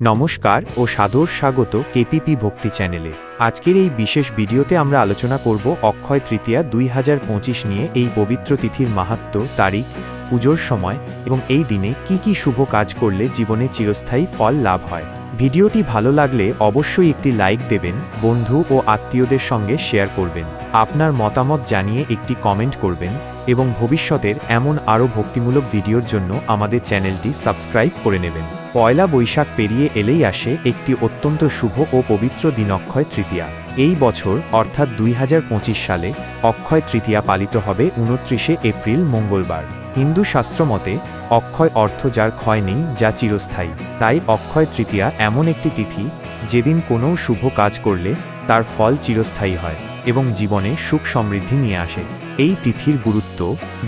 নমস্কার ও সাদর স্বাগত কেপিপি ভক্তি চ্যানেলে। আজকের এই বিশেষ ভিডিওতে আমরা আলোচনা করব অক্ষয় তৃতীয়া দুই হাজার পঁচিশ নিয়ে এই পবিত্র তিথির মাহাত্ম্য, তারিখ, পুজোর সময় এবং এই দিনে কি কি শুভ কাজ করলে জীবনে চিরস্থায়ী ফল লাভ হয়। ভিডিওটি ভালো লাগলে অবশ্যই একটি লাইক দেবেন, বন্ধু ও আত্মীয়দের সঙ্গে শেয়ার করবেন। আপনার মতামত জানিয়ে একটি কমেন্ট করবেন এবং ভবিষ্যতের এমন আরও ভক্তিমূলক ভিডিওর জন্য আমাদের চ্যানেলটি সাবস্ক্রাইব করে নেবেন। পয়লা বৈশাখ পেরিয়ে এলেই আসে একটি অত্যন্ত শুভ ও পবিত্র দিন অক্ষয় তৃতীয়া। এই বছর, অর্থাৎ দুই হাজার পঁচিশ সালে, অক্ষয় তৃতীয়া পালিত হবে উনত্রিশে এপ্রিল মঙ্গলবার। হিন্দু শাস্ত্রমতে অক্ষয় অর্থ যার ক্ষয় নেই, যা চিরস্থায়ী। তাই অক্ষয় তৃতীয়া এমন একটি তিথি, যেদিন কোনো শুভ কাজ করলে তার ফল চিরস্থায়ী হয় এবং জীবনে সুখ সমৃদ্ধি নিয়ে আসে। এই তিথির গুরুত্ব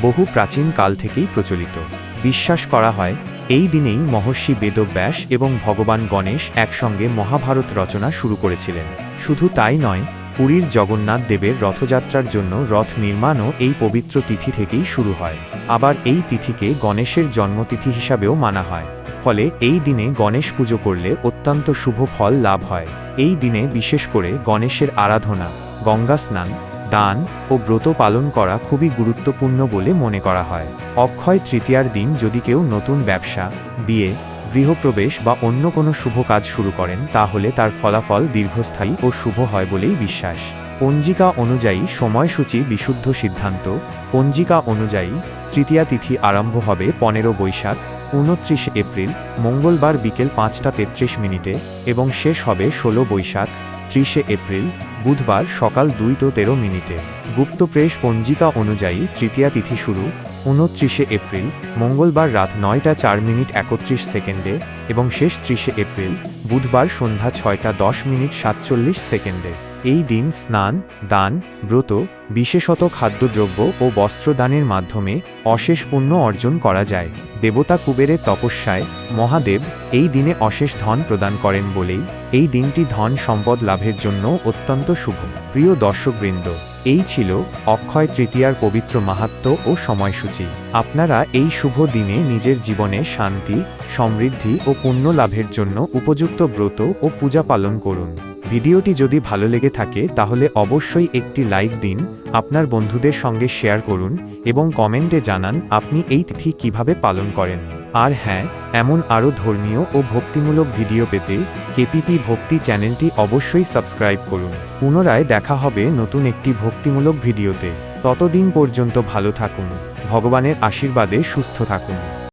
বহু প্রাচীন কাল থেকেই প্রচলিত। বিশ্বাস করা হয় এই দিনেই মহর্ষি বেদব্যাস এবং ভগবান গণেশ একসঙ্গে মহাভারত রচনা শুরু করেছিলেন। শুধু তাই নয়, পুরীর জগন্নাথ দেবের রথযাত্রার জন্য রথ নির্মাণও এই পবিত্র তিথি থেকেই শুরু হয়। আবার এই তিথিকে গণেশের জন্মতিথি হিসাবেও মানা হয়। ফলে এই দিনে গণেশ পুজো করলে অত্যন্ত শুভ ফল লাভ হয়। এই দিনে বিশেষ করে গণেশের আরাধনা, গঙ্গা স্নান দান ও ব্রত পালন করা খুবই গুরুত্বপূর্ণ বলে মনে করা হয়। অক্ষয় তৃতীয়ার দিন যদি কেউ নতুন ব্যবসা, বিয়ে, গৃহপ্রবেশ বা অন্য কোনো শুভ কাজ শুরু করেন, তাহলে তার ফলাফল দীর্ঘস্থায়ী ও শুভ হয় বলেই বিশ্বাস। পঞ্জিকা অনুযায়ী সময়সূচি বিশুদ্ধ সিদ্ধান্ত। পঞ্জিকা অনুযায়ী তৃতীয়া তিথি আরম্ভ হবে পনেরো বৈশাখ, উনত্রিশ এপ্রিল, মঙ্গলবার বিকেল পাঁচটা তেত্রিশ মিনিটে এবং শেষ হবে ষোলো বৈশাখ। ত্রিশে এপ্রিল, বুধবার সকাল দুইটো তেরো মিনিটে। গুপ্তপ্রেস পঞ্জিকা অনুযায়ী তৃতীয়া তিথি শুরু, উনত্রিশে এপ্রিল, মঙ্গলবার রাত নয়টা চার মিনিট একত্রিশ সেকেন্ডে এবং শেষ ত্রিশে এপ্রিল, বুধবার সন্ধ্যা ছয়টা দশ মিনিট সাতচল্লিশ সেকেন্ডে। এই দিন স্নান, দান, ব্রত, বিশেষত খাদ্যদ্রব্য ও বস্ত্রদানের মাধ্যমে অশেষ পুণ্য অর্জন করা যায়। দেবতা কুবেরের তপস্যায় মহাদেব এই দিনে অশেষ ধন প্রদান করেন বলেই এই দিনটি ধন সম্পদ লাভের জন্য অত্যন্ত শুভ। প্রিয় দর্শকবৃন্দ, এই ছিল অক্ষয় তৃতীয়ার পবিত্র মাহাত্ম্য ও সময়সূচি। আপনারা এই শুভ দিনে নিজের জীবনে শান্তি, সমৃদ্ধি ও পুণ্য লাভের জন্য উপযুক্ত ব্রত ও পূজা পালন করুন। ভিডিওটি যদি ভালো লেগে থাকে, তাহলে অবশ্যই একটি লাইক দিন, আপনার বন্ধুদের সঙ্গে শেয়ার করুন, এবং কমেন্টে জানান আপনি এই তিথি কীভাবে পালন করেন। আর হ্যাঁ এমন আরও ধর্মীয় ও ভক্তিমূলক ভিডিও পেতে কেপিপি ভক্তি চ্যানেলটি অবশ্যই সাবস্ক্রাইব করুন। পুনরায় দেখা হবে নতুন একটি ভক্তিমূলক ভিডিওতে। ততদিন পর্যন্ত ভালো থাকুন, ভগবানের আশীর্বাদে সুস্থ থাকুন।